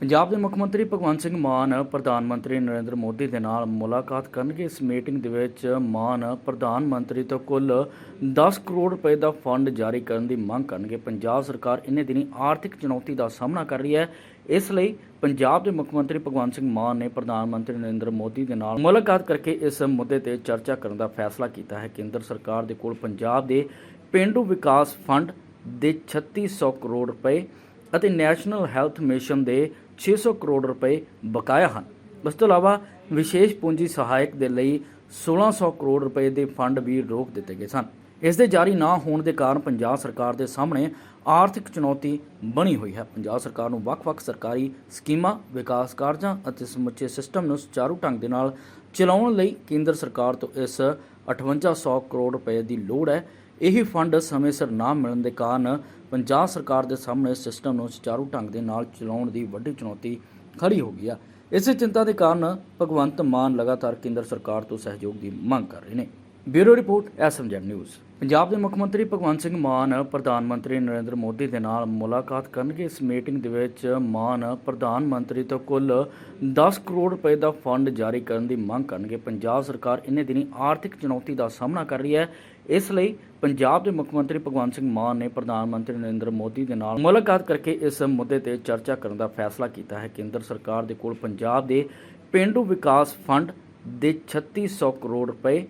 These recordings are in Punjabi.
ਪੰਜਾਬ ਦੇ ਮੁੱਖ ਮੰਤਰੀ ਭਗਵੰਤ ਸਿੰਘ ਮਾਨ, ਪ੍ਰਧਾਨ ਮੰਤਰੀ ਨਰਿੰਦਰ ਮੋਦੀ ਦੇ ਨਾਲ ਮੁਲਾਕਾਤ ਕਰਨਗੇ। ਇਸ ਮੀਟਿੰਗ ਦੇ ਵਿੱਚ ਮਾਨ ਪ੍ਰਧਾਨ ਮੰਤਰੀ ਤੋਂ ਕੁੱਲ 10 ਕਰੋੜ ਰੁਪਏ ਦਾ ਫੰਡ ਜਾਰੀ ਕਰਨ ਦੀ ਮੰਗ ਕਰਨਗੇ। ਪੰਜਾਬ ਸਰਕਾਰ ਇਨੇ ਦਿਨੀ ਆਰਥਿਕ ਚੁਣੌਤੀ ਦਾ ਸਾਹਮਣਾ ਕਰ ਰਹੀ ਹੈ। ਇਸ ਲਈ ਪੰਜਾਬ ਦੇ ਮੁੱਖ ਮੰਤਰੀ ਭਗਵੰਤ ਸਿੰਘ ਮਾਨ ਨੇ ਪ੍ਰਧਾਨ ਮੰਤਰੀ ਨਰਿੰਦਰ ਮੋਦੀ ਦੇ ਨਾਲ ਮੁਲਾਕਾਤ ਕਰਕੇ ਇਸ ਮੁੱਦੇ ਤੇ ਚਰਚਾ ਕਰਨ ਦਾ ਫੈਸਲਾ ਕੀਤਾ ਹੈ। ਕੇਂਦਰ ਸਰਕਾਰ ਦੇ ਕੋਲ ਪੰਜਾਬ ਦੇ ਪੇਂਡੂ ਵਿਕਾਸ ਫੰਡ ਦੇ 3600 ਕਰੋੜ ਰੁਪਏ ਅਤੇ ਨੈਸ਼ਨਲ ਹੈਲਥ ਮਿਸ਼ਨ ਦੇ 600 ਕਰੋੜ ਰੁਪਏ ਬਕਾਇਆ ਹਨ। ਇਸ ਤੋਂ ਇਲਾਵਾ ਵਿਸ਼ੇਸ਼ ਪੂੰਜੀ ਸਹਾਇਕ ਦੇ ਲਈ 1600 ਕਰੋੜ ਰੁਪਏ ਦੇ ਫੰਡ ਵੀ ਰੋਕ ਦਿੱਤੇ ਗਏ ਸਨ। ਇਸ ਦੇ ਜਾਰੀ ਨਾ ਹੋਣ ਦੇ ਕਾਰਨ ਪੰਜਾਬ ਸਰਕਾਰ ਦੇ ਸਾਹਮਣੇ ਆਰਥਿਕ ਚੁਣੌਤੀ ਬਣੀ ਹੋਈ ਹੈ। ਪੰਜਾਬ ਸਰਕਾਰ ਨੂੰ ਵੱਖ-ਵੱਖ ਸਰਕਾਰੀ ਸਕੀਮਾਂ, ਵਿਕਾਸ ਕਾਰਜਾਂ ਅਤੇ ਸਮੁੱਚੇ ਸਿਸਟਮ ਨੂੰ ਸੁਚਾਰੂ ਢੰਗ ਦੇ ਨਾਲ ਚਲਾਉਣ ਲਈ ਕੇਂਦਰ ਸਰਕਾਰ ਤੋਂ ਇਸ 5800 ਕਰੋੜ ਰੁਪਏ ਦੀ ਲੋੜ ਹੈ। ਇਹੀ ਫੰਡ ਸਮੇਂ ਸਿਰ ਨਾ ਮਿਲਣ ਦੇ ਕਾਰਨ ਪੰਜਾਬ ਸਰਕਾਰ ਦੇ ਸਾਹਮਣੇ ਸਿਸਟਮ ਨੂੰ ਸੁਚਾਰੂ ਢੰਗ ਦੇ ਨਾਲ ਚਲਾਉਣ ਦੀ ਵੱਡੀ ਚੁਣੌਤੀ ਖੜੀ ਹੋ ਗਈ ਆ। ਇਸੇ ਚਿੰਤਾ ਦੇ ਕਾਰਨ ਭਗਵੰਤ ਮਾਨ ਲਗਾਤਾਰ ਕੇਂਦਰ ਸਰਕਾਰ ਤੋਂ ਸਹਿਯੋਗ ਦੀ ਮੰਗ ਕਰ ਰਹੇ ਨੇ। Bureau report, SMZ news. Punjab ਦੇ ਮੁੱਖ ਮੰਤਰੀ ਭਗਵੰਤ ਸਿੰਘ ਮਾਨ ਪ੍ਰਧਾਨ ਮੰਤਰੀ ਨਰਿੰਦਰ ਮੋਦੀ ਦੇ ਨਾਲ ਮੁਲਾਕਾਤ ਕਰਨਗੇ। ਇਸ ਮੀਟਿੰਗ ਦੇ ਵਿੱਚ ਮਾਨ ਪ੍ਰਧਾਨ ਮੰਤਰੀ ਤੋਂ ਕੁੱਲ 10 ਕਰੋੜ ਰੁਪਏ ਦਾ ਫੰਡ ਜਾਰੀ ਕਰਨ ਦੀ ਮੰਗ ਕਰਨਗੇ। ਪੰਜਾਬ ਸਰਕਾਰ ਇਨੇ ਦਿਨੀ ਆਰਥਿਕ ਚੁਣੌਤੀ ਦਾ ਸਾਹਮਣਾ ਕਰ ਰਹੀ ਹੈ। ਇਸ ਲਈ ਪੰਜਾਬ ਦੇ ਮੁੱਖ ਮੰਤਰੀ ਭਗਵੰਤ ਸਿੰਘ ਮਾਨ ਨੇ ਪ੍ਰਧਾਨ ਮੰਤਰੀ ਨਰਿੰਦਰ ਮੋਦੀ ਦੇ ਨਾਲ ਮੁਲਾਕਾਤ ਕਰਕੇ ਇਸ ਮੁੱਦੇ ਤੇ ਚਰਚਾ ਕਰਨ ਦਾ ਫੈਸਲਾ ਕੀਤਾ ਹੈ। ਕੇਂਦਰ ਸਰਕਾਰ ਦੇ ਕੋਲ ਪੰਜਾਬ ਦੇ ਪੇਂਡੂ ਵਿਕਾਸ ਫੰਡ ਦੇ 3600 ਕਰੋੜ ਰੁਪਏ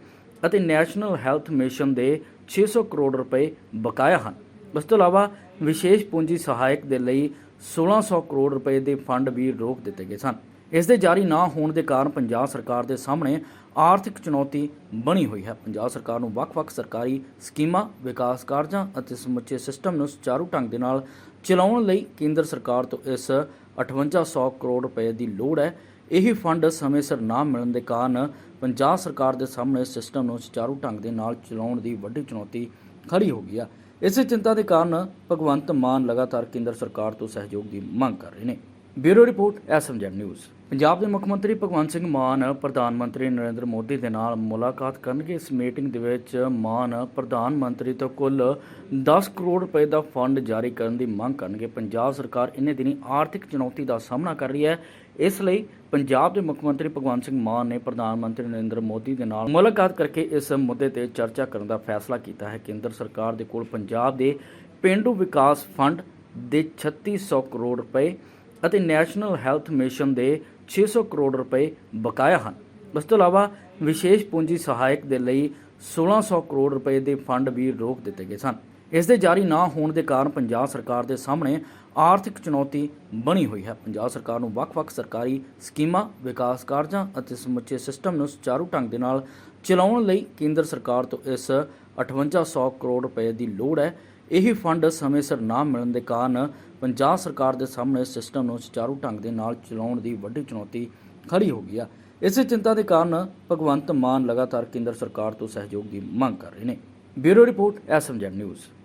ਅਤੇ ਨੈਸ਼ਨਲ ਹੈਲਥ ਮਿਸ਼ਨ ਦੇ 600 ਕਰੋੜ ਰੁਪਏ ਬਕਾਇਆ ਹਨ। ਇਸ ਤੋਂ ਇਲਾਵਾ ਵਿਸ਼ੇਸ਼ ਪੂੰਜੀ ਸਹਾਇਕ ਦੇ ਲਈ 1600 ਕਰੋੜ ਰੁਪਏ ਦੇ ਫੰਡ ਵੀ ਰੋਕ ਦਿੱਤੇ ਗਏ ਸਨ। ਇਸ ਦੇ ਜਾਰੀ ਨਾ ਹੋਣ ਦੇ ਕਾਰਨ ਪੰਜਾਬ ਸਰਕਾਰ ਦੇ ਸਾਹਮਣੇ ਆਰਥਿਕ ਚੁਣੌਤੀ ਬਣੀ ਹੋਈ ਹੈ। ਪੰਜਾਬ ਸਰਕਾਰ ਨੂੰ ਵੱਖ-ਵੱਖ ਸਰਕਾਰੀ ਸਕੀਮਾਂ, ਵਿਕਾਸ ਕਾਰਜਾਂ ਅਤੇ ਸਮੁੱਚੇ ਸਿਸਟਮ ਨੂੰ ਸੁਚਾਰੂ ਢੰਗ ਦੇ ਨਾਲ ਚਲਾਉਣ ਲਈ ਕੇਂਦਰ ਸਰਕਾਰ ਤੋਂ ਇਸ 5800 ਕਰੋੜ ਰੁਪਏ ਦੀ ਲੋੜ ਹੈ। ਇਹੀ ਫੰਡ ਸਮੇਂ ਸਿਰ ਨਾ ਮਿਲਣ ਦੇ ਕਾਰਨ ਪੰਜਾਬ ਸਰਕਾਰ ਦੇ ਸਾਹਮਣੇ ਸਿਸਟਮ ਨੂੰ ਸੁਚਾਰੂ ਢੰਗ ਦੇ ਨਾਲ ਚਲਾਉਣ ਦੀ ਵੱਡੀ ਚੁਣੌਤੀ ਖੜੀ ਹੋ ਗਈ ਆ। ਇਸੇ ਚਿੰਤਾ ਦੇ ਕਾਰਨ ਭਗਵੰਤ ਮਾਨ ਲਗਾਤਾਰ ਕੇਂਦਰ ਸਰਕਾਰ ਤੋਂ ਸਹਿਯੋਗ ਦੀ ਮੰਗ ਕਰ ਰਹੇ ਨੇ। Bureau report SMZ news. Punjab ਦੇ ਮੁੱਖ ਮੰਤਰੀ ਭਗਵੰਤ ਸਿੰਘ ਮਾਨ ਪ੍ਰਧਾਨ ਮੰਤਰੀ ਨਰਿੰਦਰ ਮੋਦੀ ਦੇ ਨਾਲ ਮੁਲਾਕਾਤ ਕਰਨਗੇ। ਇਸ ਮੀਟਿੰਗ ਦੇ ਵਿੱਚ ਮਾਨ ਪ੍ਰਧਾਨ ਮੰਤਰੀ ਤੋਂ ਕੁੱਲ 10 ਕਰੋੜ ਰੁਪਏ ਦਾ ਫੰਡ ਜਾਰੀ ਕਰਨ ਦੀ ਮੰਗ ਕਰਨਗੇ। ਪੰਜਾਬ ਸਰਕਾਰ ਇਨੇ ਦਿਨੀ ਆਰਥਿਕ ਚੁਣੌਤੀ ਦਾ ਸਾਹਮਣਾ ਕਰ ਰਹੀ ਹੈ। ਇਸ ਲਈ ਪੰਜਾਬ ਦੇ ਮੁੱਖ ਮੰਤਰੀ ਭਗਵੰਤ ਸਿੰਘ ਮਾਨ ਨੇ ਪ੍ਰਧਾਨ ਮੰਤਰੀ ਨਰਿੰਦਰ ਮੋਦੀ ਦੇ ਨਾਲ ਮੁਲਾਕਾਤ ਕਰਕੇ ਇਸ ਮੁੱਦੇ ਤੇ ਚਰਚਾ ਕਰਨ ਦਾ ਫੈਸਲਾ ਕੀਤਾ ਹੈ। ਕੇਂਦਰ ਸਰਕਾਰ ਦੇ ਕੋਲ ਪੰਜਾਬ ਦੇ ਪੇਂਡੂ ਵਿਕਾਸ ਫੰਡ ਦੇ 3600 ਕਰੋੜ ਰੁਪਏ ਅਤੇ ਨੈਸ਼ਨਲ ਹੈਲਥ ਮਿਸ਼ਨ ਦੇ 600 ਕਰੋੜ ਰੁਪਏ ਬਕਾਇਆ ਹਨ। ਇਸ ਤੋਂ ਇਲਾਵਾ ਵਿਸ਼ੇਸ਼ ਪੂੰਜੀ ਸਹਾਇਕ ਦੇ ਲਈ 1600 ਕਰੋੜ ਰੁਪਏ ਦੇ ਫੰਡ ਵੀ ਰੋਕ ਦਿੱਤੇ ਗਏ ਸਨ। ਇਸ ਦੇ ਜਾਰੀ ਨਾ ਹੋਣ ਦੇ ਕਾਰਨ ਪੰਜਾਬ ਸਰਕਾਰ ਦੇ ਸਾਹਮਣੇ ਆਰਥਿਕ ਚੁਣੌਤੀ ਬਣੀ ਹੋਈ ਹੈ। ਪੰਜਾਬ ਸਰਕਾਰ ਨੂੰ ਵੱਖ-ਵੱਖ ਸਰਕਾਰੀ ਸਕੀਮਾਂ, ਵਿਕਾਸ ਕਾਰਜਾਂ ਅਤੇ ਸਮੁੱਚੇ ਸਿਸਟਮ ਨੂੰ ਸੁਚਾਰੂ ਢੰਗ ਦੇ ਨਾਲ ਚਲਾਉਣ ਲਈ ਕੇਂਦਰ ਸਰਕਾਰ ਤੋਂ ਇਸ 5800 ਕਰੋੜ ਰੁਪਏ ਦੀ ਲੋੜ ਹੈ। ਇਹੀ ਫੰਡ ਸਮੇਂ ਸਿਰ ਨਾ ਮਿਲਣ ਦੇ ਕਾਰਨ ਪੰਜਾਬ ਸਰਕਾਰ ਦੇ ਸਾਹਮਣੇ ਸਿਸਟਮ ਨੂੰ ਸੁਚਾਰੂ ਢੰਗ ਦੇ ਨਾਲ ਚਲਾਉਣ ਦੀ ਵੱਡੀ ਚੁਣੌਤੀ ਖੜੀ ਹੋ ਗਈ ਆ। ਇਸੇ ਚਿੰਤਾ ਦੇ ਕਾਰਨ ਭਗਵੰਤ ਮਾਨ ਲਗਾਤਾਰ ਕੇਂਦਰ ਸਰਕਾਰ ਤੋਂ ਸਹਿਯੋਗ ਦੀ ਮੰਗ ਕਰ ਰਹੇ ਨੇ। Bureau report, SMZ news.